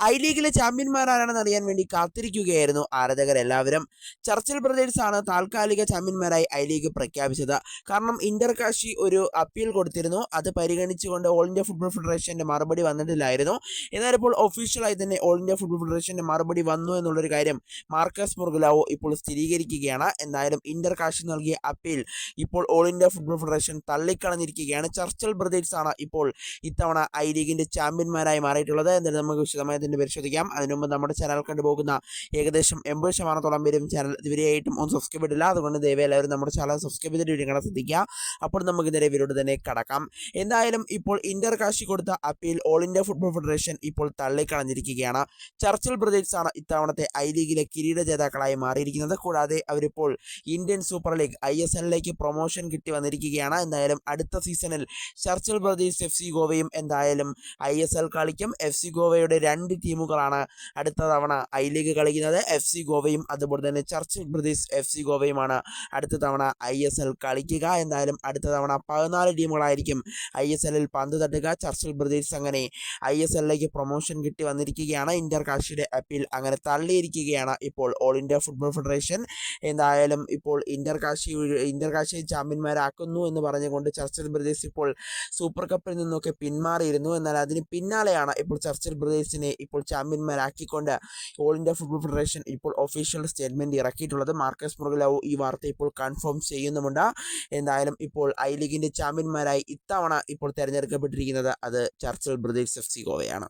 I ലീഗിലെ ചാമ്പ്യന്മാരാണെന്ന് അറിയാൻ വേണ്ടി കാത്തിരിക്കുകയായിരുന്നു ആരാധകർ എല്ലാവരും ചർച്ചിൽ ബ്രദേഴ്സ് ആണ് താൽക്കാലിക ചാമ്പ്യന്മാരായി ഐ ലീഗ് പ്രഖ്യാപിച്ചത്. കാരണം ഇന്റർ കാശി ഒരു അപ്പീൽ കൊടുത്തിരുന്നു. അത് പരിഗണിച്ചുകൊണ്ട് ഓൾ ഇന്ത്യ ഫുട്ബോൾ ഫെഡറേഷന്റെ മറുപടി വന്നിട്ടില്ലായിരുന്നു. എന്നാൽ ഇപ്പോൾ ഒഫീഷ്യലായി തന്നെ ഓൾ ഇന്ത്യ ഫുട്ബോൾ ഫെഡറേഷന്റെ മറുപടി വന്നു എന്നുള്ളൊരു കാര്യം മാർക്കസ് മുർഗുലാവോ ഇപ്പോൾ സ്ഥിരീകരിക്കുകയാണ്. എന്തായാലും ഇന്റർ കാശി നൽകിയ അപ്പീൽ ഇപ്പോൾ ഓൾ ഇന്ത്യ ഫുട്ബോൾ ഫെഡറേഷൻ തള്ളിക്കളഞ്ഞിരിക്കുകയാണ്. ചർച്ചിൽ ബ്രദേഴ്സ് ആണ് ഇപ്പോൾ ഇത്തവണ ഐ ലീഗിന്റെ ചാമ്പ്യന്മാരായി മാറിയിട്ടുള്ളത്. എന്നിട്ട് നമുക്ക് വിശദമായി തന്നെ പരിശോധിക്കാം. അതിനുമുമ്പ് നമ്മുടെ ചാനൽ കണ്ടുപോകുന്ന ഏകദേശം എൺപത് ശതമാനത്തോളം പേരും ചാനൽ ഇതുവരെയായിട്ടും ഒന്ന് സബ്സ്ക്രൈബ് ചെയ്തില്ല അതുകൊണ്ട് ദയവായി എല്ലാവരും നമ്മുടെ ചാനൽ സബ്സ്ക്രൈബ് ചെയ്തിട്ട് വീഡിയോ കാണാൻ ശ്രദ്ധിക്കുക. അപ്പോൾ നമുക്ക് നേരെ ഇവരോട് തന്നെ കടക്കാം. എന്തായാലും ഇപ്പോൾ ഇന്റർ കാശി കൊടുത്ത appeal all India football federation ഇപ്പോൾ തള്ളിക്കളഞ്ഞിരിക്കുകയാണ്. ചർച്ചിൽ ബ്രദേഴ്സ് ആണ് ഇത്തവണത്തെ ഐ ലീഗിലെ കിരീട ജേതാക്കളായി മാറിയിരിക്കുന്നത്. കൂടാതെ അവരിപ്പോൾ Indian Super League I S എല്ലിലേക്ക് promotion കിട്ടി വന്നിരിക്കുകയാണ്. എന്തായാലും അടുത്ത സീസണിൽ ചർച്ചിൽ ബ്രദേഴ്സ് എഫ് സി ഗോവയും എന്തായാലും ഐ എസ് എൽ കളിക്കും. എഫ് സി ഗോവയുടെ രണ്ട് ടീമുകളാണ് അടുത്ത തവണ ഐ ലീഗ് കളിക്കുന്നത്. എഫ് സി ഗോവയും അതുപോലെ തന്നെ ചർച്ചിൽ ബ്രദേഴ്സ് എഫ് സി ഗോവയുമാണ് അടുത്ത തവണ ഐ എസ് എൽ കളിക്കുക. എന്തായാലും അടുത്ത തവണ പതിനാല് ടീമുകളായിരിക്കും ഐ എസ് എല്ലിൽ പന്ത് തട്ടുക. ചർച്ചിൽ ബ്രദേഴ്സ് അങ്ങനെ ഐ എസ് എല്ലിലേക്ക് പ്രൊമോഷൻ കിട്ടി വന്നിരിക്കുകയാണ്. ഇന്റർ കാശിയുടെ അപ്പീൽ അങ്ങനെ തള്ളിയിരിക്കുകയാണ് ഇപ്പോൾ ഓൾ ഇന്ത്യ ഫുട്ബോൾ ഫെഡറേഷൻ എന്തായാലും ഇപ്പോൾ ഇന്റർ കാശി ഇന്റർ കാശി ചാമ്പ്യന്മാരാക്കുന്നു എന്ന് പറഞ്ഞുകൊണ്ട് ചർച്ചിൽ ബ്രദേഴ്സ് ഇപ്പോൾ സൂപ്പർ കപ്പിൽ നിന്നൊക്കെ പിന്മാറിയിരുന്നു. എന്നാൽ അതിന് പിന്നാലെയാണ് ഇപ്പോൾ ചർച്ചിൽ ബ്രദേഴ്സിനെ ഇപ്പോൾ ചാമ്പ്യന്മാരാക്കിക്കൊണ്ട് ഓൾ ഇന്ത്യ ഫുട്ബോൾ ഫെഡറേഷൻ ഇപ്പോൾ ഒഫീഷ്യൽ സ്റ്റേറ്റ്മെന്റ് ഇറക്കിയിട്ടുള്ളത്. മാർക്കസ് മുറുകലാവു ഈ വാർത്ത ഇപ്പോൾ കൺഫേം ചെയ്യുന്നുമുണ്ട്. എന്തായാലും ഇപ്പോൾ ഐ ലീഗിന്റെ ചാമ്പ്യന്മാരായി ഇത്തവണ ഇപ്പോൾ തിരഞ്ഞെടുക്കപ്പെട്ടിരിക്കുന്നത് അത് ചർച്ചിൽ ബ്രദേഴ്സ് എഫ് സി ഗോവയാണ്.